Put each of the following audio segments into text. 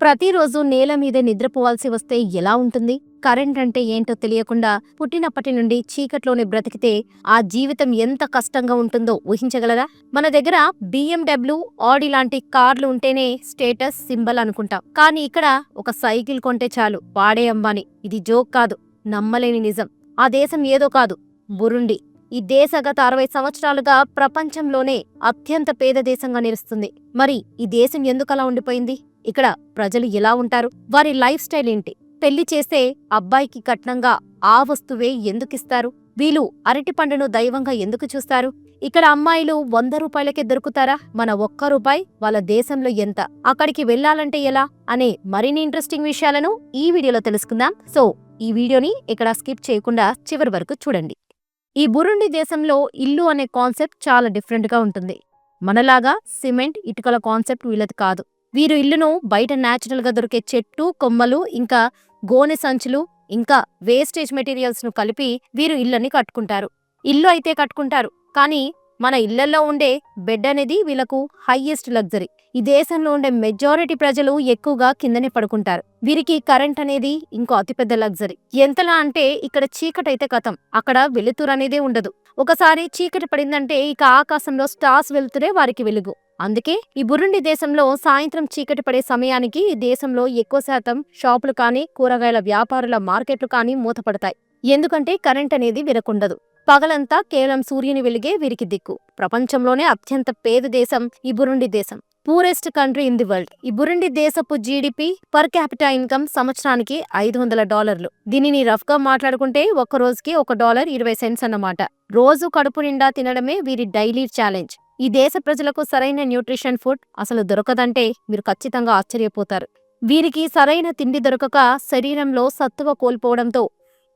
ప్రతిరోజు నేల మీదే నిద్రపోవాల్సి వస్తే ఎలా ఉంటుంది? కరెంట్ అంటే ఏంటో తెలియకుండా పుట్టినప్పటి నుండి చీకట్లోనే బ్రతికితే ఆ జీవితం ఎంత కష్టంగా ఉంటుందో ఊహించగలరా? మన దగ్గర బిఎండబ్ల్యూ ఆడి లాంటి కార్లు ఉంటేనే స్టేటస్ సింబల్ అనుకుంటాం. కానీ ఇక్కడ ఒక సైకిల్ కొంటే చాలు. వాడే అంబాని. ఇది జోక్ కాదు. నమ్మలేని నిజం. ఆ దేశం ఏదో కాదు. బురుండి. ఈ దేశ గత అరవై సంవత్సరాలుగా ప్రపంచంలోనే అత్యంత పేద దేశంగా నిలుస్తుంది. మరి ఈ దేశం ఎందుకలా ఉండిపోయింది? ఇక్కడ ప్రజలు ఎలా ఉంటారు? వారి లైఫ్ స్టైల్ ఏంటి? పెళ్ళి చేస్తే అబ్బాయికి కట్నంగా ఆ వస్తువే ఎందుకిస్తారు వీళ్ళు అరటి పండును దైవంగా ఎందుకు చూస్తారు? ఇక్కడ అమ్మాయిలు వంద రూపాయలకే దొరుకుతారా? మన ఒక్క రూపాయి వాళ్ళ దేశంలో ఎంత? అక్కడికి వెళ్ళాలంటే ఎలా? అనే మరిన్ని ఇంట్రెస్టింగ్ విషయాలను ఈ వీడియోలో తెలుసుకుందాం. సో ఈ వీడియోని ఇక్కడ స్కిప్ చేయకుండా చివరి వరకు చూడండి. ఈ బురుండి దేశంలో ఇల్లు అనే కాన్సెప్ట్ చాలా డిఫరెంట్గా ఉంటుంది. మనలాగా సిమెంట్ ఇటుకల కాన్సెప్ట్ వీళ్ళది కాదు. వీరు ఇల్లును బయట న్యాచురల్గా దొరికే చెట్టు కొమ్మలు ఇంకా గోనె సంచులు ఇంకా వేస్టేజ్ మెటీరియల్స్ను కలిపి వీరు ఇళ్ళని కట్టుకుంటారు. ఇల్లు అయితే కట్టుకుంటారు కానీ మన ఇళ్ళలో ఉండే బెడ్ అనేది వీళ్ళకు హైయెస్ట్ లగ్జరీ. ఈ దేశంలో ఉండే మెజారిటీ ప్రజలు ఎక్కువగా కిందనే పడుకుంటారు. వీరికి కరెంట్ అనేది ఇంకో అతిపెద్ద లగ్జరీ. ఎంతలా అంటే ఇక్కడ చీకటైతే కథం. అక్కడ వెలుతురు అనేదే ఉండదు. ఒకసారి చీకటి పడిందంటే ఇక ఆకాశంలో స్టార్స్ వెలుతురే వారికి వెలుగు. అందుకే ఈ బురుండి దేశంలో సాయంత్రం చీకటి పడే సమయానికి ఈ దేశంలో ఎక్కువ శాతం షాపులు కానీ కూరగాయల వ్యాపారుల మార్కెట్లు కానీ మూతపడతాయి. ఎందుకంటే కరెంట్ అనేది విరకుండదు. పగలంతా కేవలం సూర్యుని వెలిగే వీరికి దిక్కు. ప్రపంచంలోనే అత్యంత పేద దేశం ఈ బురుండి దేశం. Poorest country in the world. ఈ బురుండి దేశపు జీడిపి పర్ క్యాపిటా ఇన్కమ్ సంవత్సరానికి ఐదు వందల డాలర్లు. దీనిని రఫ్గా మాట్లాడుకుంటే ఒక రోజుకి ఒక డాలర్ ఇరవై సెంట్స్ అన్నమాట. రోజు కడుపు నిండా తినడమే వీరి డైలీ ఛాలెంజ్. ఈ దేశ ప్రజలకు సరైన న్యూట్రిషన్ ఫుడ్ అసలు దొరకదంటే మీరు ఖచ్చితంగా ఆశ్చర్యపోతారు. వీరికి సరైన తిండి దొరకక శరీరంలో సత్తువ కోల్పోవడంతో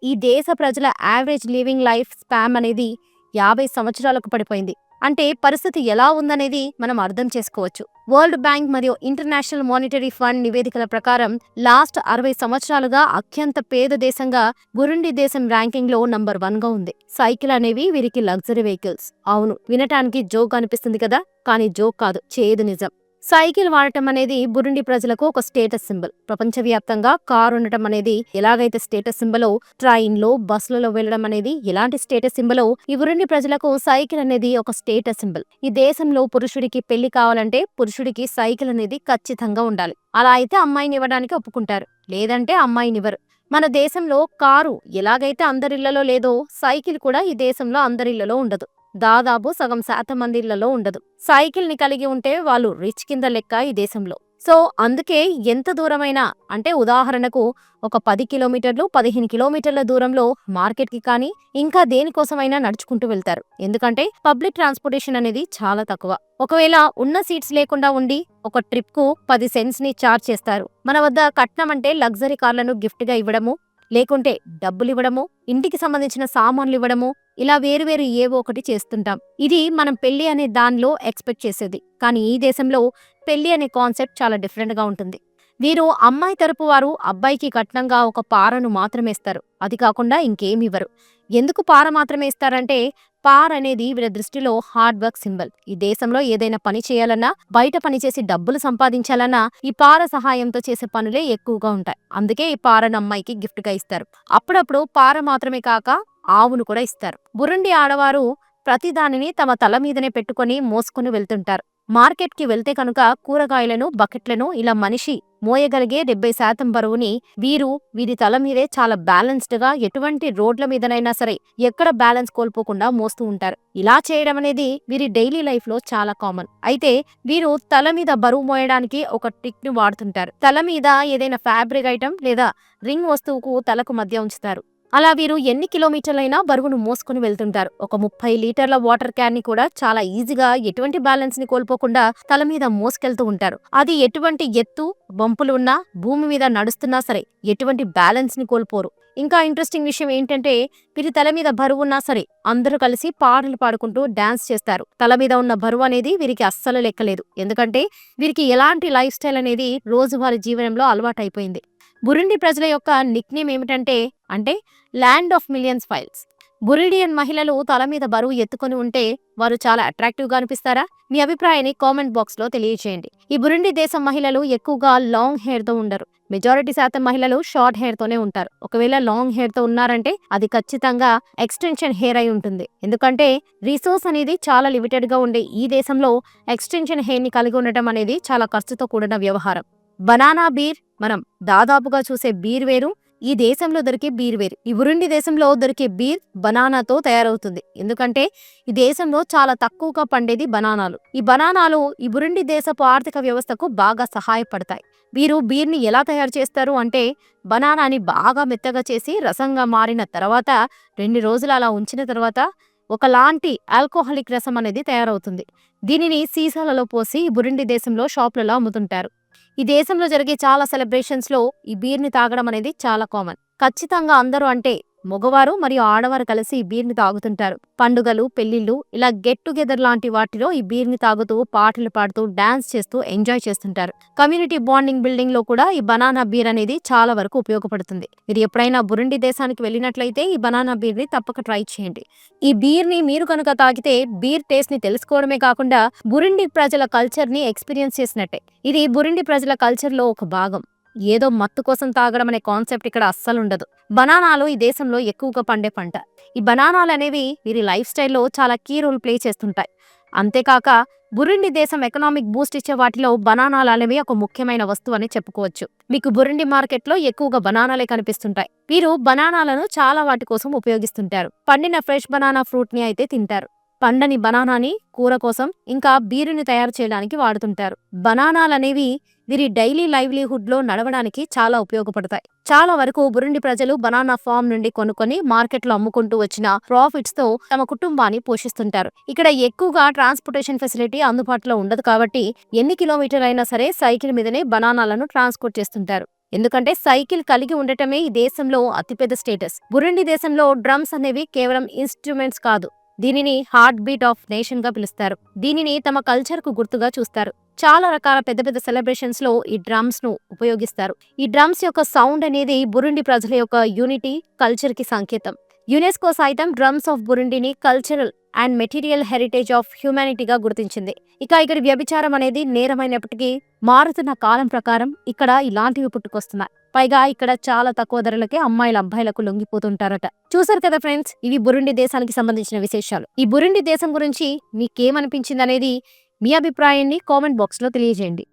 ఈ దేశ ప్రజల యావరేజ్ లివింగ్ లైఫ్ స్పామ్ అనేది యాభై సంవత్సరాలకు పడిపోయింది. అంటే పరిస్థితి ఎలా ఉందనేది మనం అర్థం చేసుకోవచ్చు. వరల్డ్ బ్యాంక్ మరియు ఇంటర్నేషనల్ మానిటరీ ఫండ్ నివేదికల ప్రకారం లాస్ట్ అరవై సంవత్సరాలుగా అత్యంత పేద దేశంగా బురుండి దేశం ర్యాంకింగ్లో నంబర్ వన్గా ఉంది. సైకిల్ అనేవి వీరికి లగ్జరీ వెహికల్స్ అవును వినటానికి జోక్ అనిపిస్తుంది కదా? కానీ జోక్ కాదు చేదు నిజం. సైకిల్ వాడటం అనేది బురుండి ప్రజలకు ఒక స్టేటస్ సింబల్. ప్రపంచవ్యాప్తంగా కారు ఉండటం అనేది ఎలాగైతే స్టేటస్ సింబలో ట్రైన్లో బస్సులలో వెళ్ళడం అనేది ఎలాంటి స్టేటస్ సింబలో ఈ బురుండి ప్రజలకు సైకిల్ అనేది ఒక స్టేటస్ సింబల్. ఈ దేశంలో పురుషుడికి పెళ్ళి కావాలంటే పురుషుడికి సైకిల్ అనేది ఖచ్చితంగా ఉండాలి. అలా అయితే అమ్మాయిని ఇవ్వడానికి ఒప్పుకుంటారు. లేదంటే అమ్మాయినివ్వరు మన దేశంలో కారు ఎలాగైతే అందరిళ్ళలో లేదో సైకిల్ కూడా ఈ దేశంలో అందరిళ్ళలో ఉండదు. దాదాపు సగం శాతం మంది ఇళ్ళలో ఉండదు. సైకిల్ని కలిగి ఉంటే వాళ్ళు రిచ్ కింద లెక్క ఈ దేశంలో. సో అందుకే ఎంత దూరమైనా అంటే ఉదాహరణకు ఒక పది కిలోమీటర్లు పదిహేను కిలోమీటర్ల దూరంలో మార్కెట్కి కానీ ఇంకా దేనికోసమైనా నడుచుకుంటూ వెళ్తారు. ఎందుకంటే పబ్లిక్ ట్రాన్స్పోర్టేషన్ అనేది చాలా తక్కువ. ఒకవేళ ఉన్న సీట్స్ లేకుండా ఉండి ఒక ట్రిప్కు పది సెంట్స్ని చార్జ్ చేస్తారు. మన వద్ద కట్నం అంటే లగ్జరీ కార్లను గిఫ్ట్గా ఇవ్వడము లేకుంటే డబ్బులివ్వడము ఇంటికి సంబంధించిన సామాన్లు ఇవ్వడము ఇలా వేరువేరు ఏవో ఒకటి చేస్తుంటాం. ఇది మనం పెళ్ళి అనే దానిలో ఎక్స్పెక్ట్ చేసేది. కానీ ఈ దేశంలో పెళ్ళి అనే కాన్సెప్ట్ చాలా డిఫరెంట్గా ఉంటుంది. వీరు అమ్మాయి తరపు వారు అబ్బాయికి కట్నంగా ఒక పారను మాత్రమే ఇస్తారు. అది కాకుండా ఇంకేమివ్వరు ఎందుకు పార మాత్రమే ఇస్తారంటే పార్ అనేది వీళ్ళ దృష్టిలో హార్డ్ వర్క్ సింబల్. ఈ దేశంలో ఏదైనా పని చేయాలన్నా బయట పనిచేసి డబ్బులు సంపాదించాలన్నా ఈ పార సహాయంతో చేసే పనులే ఎక్కువగా ఉంటాయి. అందుకే ఈ పారను అమ్మాయికి గిఫ్ట్గా ఇస్తారు. అప్పుడప్పుడు పార మాత్రమే కాక ఆవును కూడా ఇస్తారు. బురుండి ఆడవారు ప్రతి దానిని తమ తల మీదనే పెట్టుకొని మోసుకుని వెళ్తుంటారు. మార్కెట్కి వెళ్తే కనుక కూరగాయలను బకెట్లను ఇలా మనిషి మోయగలిగే డెబ్బై శాతం బరువుని వీరు వీరి తల మీదే చాలా బ్యాలెన్స్డ్గా ఎటువంటి రోడ్ల మీదనైనా సరే ఎక్కడ బ్యాలెన్స్ కోల్పోకుండా మోస్తూ ఉంటారు. ఇలా చేయడం అనేది వీరి డైలీ లైఫ్లో చాలా కామన్. అయితే వీరు తల మీద బరువు మోయడానికి ఒక టిక్ని వాడుతుంటారు. తల మీద ఏదైనా ఫ్యాబ్రిక్ ఐటమ్ లేదా రింగ్ వస్తువుకు తలకు మధ్య ఉంచుతారు. అలా వీరు ఎన్ని కిలోమీటర్లైనా బరువును మోసుకుని వెళ్తుంటారు. ఒక ముప్పై లీటర్ల వాటర్ క్యాన్ని కూడా చాలా ఈజీగా ఎటువంటి బ్యాలెన్స్ని కోల్పోకుండా తల మీద మోసుకెళ్తూ ఉంటారు. అది ఎటువంటి ఎత్తు బంపులు ఉన్నా భూమి మీద నడుస్తున్నా సరే ఎటువంటి బ్యాలెన్స్ని కోల్పోరు. ఇంకా ఇంట్రెస్టింగ్ విషయం ఏంటంటే వీరి తల మీద బరువు ఉన్నా సరే అందరూ కలిసి పాటలు పాడుకుంటూ డాన్స్ చేస్తారు. తల మీద ఉన్న బరువు అనేది వీరికి అస్సలు లెక్కలేదు. ఎందుకంటే వీరికి ఎలాంటి లైఫ్ స్టైల్ అనేది రోజువారీ జీవనంలో అలవాటైపోయింది. బురుండి ప్రజల యొక్క నిక్నేమ్ ఏమిటంటే అంటే land of millions files. Burundian మహిళలు తల మీద బరువు ఎత్తుకొని ఉంటే వారు చాలా అట్రాక్టివ్గా అనిపిస్తారా? మీ అభిప్రాయాన్ని కామెంట్ బాక్స్లో తెలియజేయండి ఈ బురుండి దేశం మహిళలు ఎక్కువగా లాంగ్ హెయిర్తో ఉండరు. మెజారిటీ శాతం మహిళలు షార్ట్ హెయిర్ తోనే ఉంటారు. ఒకవేళ లాంగ్ హెయిర్తో ఉన్నారంటే అది ఖచ్చితంగా ఎక్స్టెన్షన్ హెయిర్ అయి ఉంటుంది. ఎందుకంటే రిసోర్స్ అనేది చాలా లిమిటెడ్గా ఉండే ఈ దేశంలో ఎక్స్టెన్షన్ హెయిర్ని కలిగి ఉండటం అనేది చాలా ఖర్చుతో కూడిన వ్యవహారం. బనానా బీర్ మనం దాదాపుగా చూసే బీర్ వేరు. ఈ దేశంలో దొరికే బీర్ వేరు. ఈ బురుండి దేశంలో దొరికే బీర్ బనానాతో తయారవుతుంది. ఎందుకంటే ఈ దేశంలో చాలా తక్కువగా పండేది బనానాలు. ఈ బనానాలు ఈ బురుండి దేశపు ఆర్థిక వ్యవస్థకు బాగా సహాయపడతాయి. వీరు బీర్ని ఎలా తయారు చేస్తారు అంటే బనానాని బాగా మెత్తగా చేసి రసంగా మారిన తర్వాత రెండు రోజులు అలా ఉంచిన తర్వాత ఒకలాంటి ఆల్కోహాలిక్ రసం అనేది తయారవుతుంది. దీనిని సీసాలలో పోసి ఈ బురుండి దేశంలో షాపులలో అమ్ముతుంటారు. ఈ దేశంలో జరిగే చాలా సెలబ్రేషన్స్లో ఈ బీర్ని తాగడం అనేది చాలా కామన్ ఖచ్చితంగా అందరూ అంటే మగవారు మరియు ఆడవారు కలిసి ఈ బీర్ని తాగుతుంటారు. పండుగలు పెళ్ళిళ్ళు ఇలా గెట్ టుగెదర్ లాంటి వాటిలో ఈ బీర్ని తాగుతూ పాటలు పాడుతూ డాన్స్ చేస్తూ ఎంజాయ్ చేస్తుంటారు. కమ్యూనిటీ బాండింగ్ బిల్డింగ్లో కూడా ఈ బనానా బీర్ అనేది చాలా వరకు ఉపయోగపడుతుంది. మీరు ఎప్పుడైనా బురుండి దేశానికి వెళ్ళినట్లయితే ఈ బనానా బీర్ని తప్పక ట్రై చేయండి. ఈ బీర్ని మీరు కనుక తాగితే బీర్ టేస్ట్ని తెలుసుకోవడమే కాకుండా బురుండి ప్రజల కల్చర్ని ఎక్స్పీరియన్స్ చేసినట్టే. ఇది బురుండి ప్రజల కల్చర్లో ఒక భాగం. ఏదో మత్తు కోసం తాగడం అనే కాన్సెప్ట్ ఇక్కడ అస్సలు ఉండదు బనానాలు ఈ దేశంలో ఎక్కువగా పండే పంట. ఈ బనానాలు అనేవి వీరి లైఫ్ స్టైల్లో చాలా కీ రోల్ ప్లే చేస్తుంటాయి. అంతేకాక బురుండి దేశం ఎకనామిక్ బూస్ట్ ఇచ్చే వాటిలో బనానాలు అనేవి ఒక ముఖ్యమైన వస్తువు అని చెప్పుకోవచ్చు. మీకు బురుండి మార్కెట్లో ఎక్కువగా బనానాలే కనిపిస్తుంటాయి. వీరు బనానాలను చాలా వాటి కోసం ఉపయోగిస్తుంటారు. పండిన ఫ్రెష్ బనానా ఫ్రూట్ని అయితే తింటారు. పండని బనానాని కూర కోసం ఇంకా బీరుని తయారు చేయడానికి వాడుతుంటారు. బనానాలనేవి వీరి డైలీ లైవ్లీహుడ్లో నడవడానికి చాలా ఉపయోగపడతాయి. చాలా వరకు బురుండి ప్రజలు బనానా ఫామ్ నుండి కొనుక్కొని మార్కెట్లో అమ్ముకుంటూ వచ్చిన ప్రాఫిట్స్తో తమ కుటుంబాన్ని పోషిస్తుంటారు. ఇక్కడ ఎక్కువగా ట్రాన్స్పోర్టేషన్ ఫెసిలిటీ అందుబాటులో ఉండదు కాబట్టి ఎన్ని కిలోమీటర్ అయినా సరే సైకిల్ మీదనే బనానాలను ట్రాన్స్పోర్ట్ చేస్తుంటారు. ఎందుకంటే సైకిల్ కలిగి ఉండటమే ఈ దేశంలో అతిపెద్ద స్టేటస్. బురుండి దేశంలో డ్రమ్స్ అనేవి కేవలం ఇన్స్ట్రుమెంట్స్ కాదు. దీనిని హార్ట్ బీట్ ఆఫ్ నేషన్గా పిలుస్తారు. దీనిని తమ కల్చర్కు గుర్తుగా చూస్తారు. చాలా రకాల పెద్ద పెద్ద సెలబ్రేషన్స్లో ఈ డ్రమ్స్ను ఉపయోగిస్తారు. ఈ డ్రమ్స్ యొక్క సౌండ్ అనేది బురుండి ప్రజల యొక్క యూనిటీ కల్చర్కి సంకేతం. యునెస్కో సైతం drums of బురుండిని cultural and material heritage of హ్యూమానిటీగా గుర్తించింది. ఇక ఇక్కడ వ్యభిచారం అనేది నేరమైనప్పటికీ మారుతున్న కాలం ప్రకారం ఇక్కడ ఇలాంటివి పుట్టుకొస్తున్నాయి. పైగా ఇక్కడ చాలా తక్కువ ధరలకే అమ్మాయిల అబ్బాయిలకు లొంగిపోతుంటారట. చూసారు కదా ఫ్రెండ్స్ ఇవి బురుండి దేశానికి సంబంధించిన విశేషాలు. ఈ బురుండి దేశం గురించి మీకేమనిపించింది అనేది మీ అభిప్రాయాన్ని కామెంట్ బాక్స్లో తెలియజేయండి.